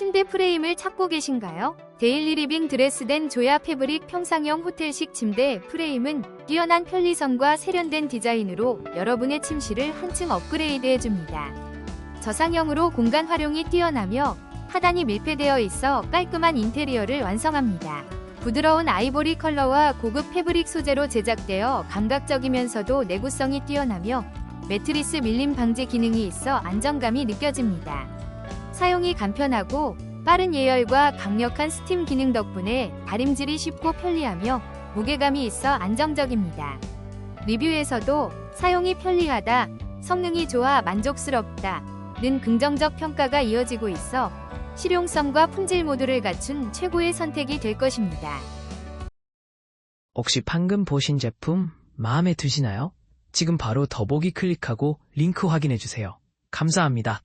침대 프레임을 찾고 계신가요? 데일리 리빙 드레스된 조야 패브릭 평상형 호텔식 침대 프레임은 뛰어난 편리성과 세련된 디자인으로 여러분의 침실을 한층 업그레이드 해줍니다. 저상형으로 공간 활용이 뛰어나며 하단이 밀폐되어 있어 깔끔한 인테리어를 완성합니다. 부드러운 아이보리 컬러와 고급 패브릭 소재로 제작되어 감각적이면서도 내구성이 뛰어나며 매트리스 밀림 방지 기능이 있어 안정감이 느껴집니다. 사용이 간편하고 빠른 예열과 강력한 스팀 기능 덕분에 다림질이 쉽고 편리하며 무게감이 있어 안정적입니다. 리뷰에서도 사용이 편리하다, 성능이 좋아 만족스럽다, 는 긍정적 평가가 이어지고 있어 실용성과 품질 모두를 갖춘 최고의 선택이 될 것입니다. 혹시 방금 보신 제품 마음에 드시나요? 지금 바로 더보기 클릭하고 링크 확인해주세요. 감사합니다.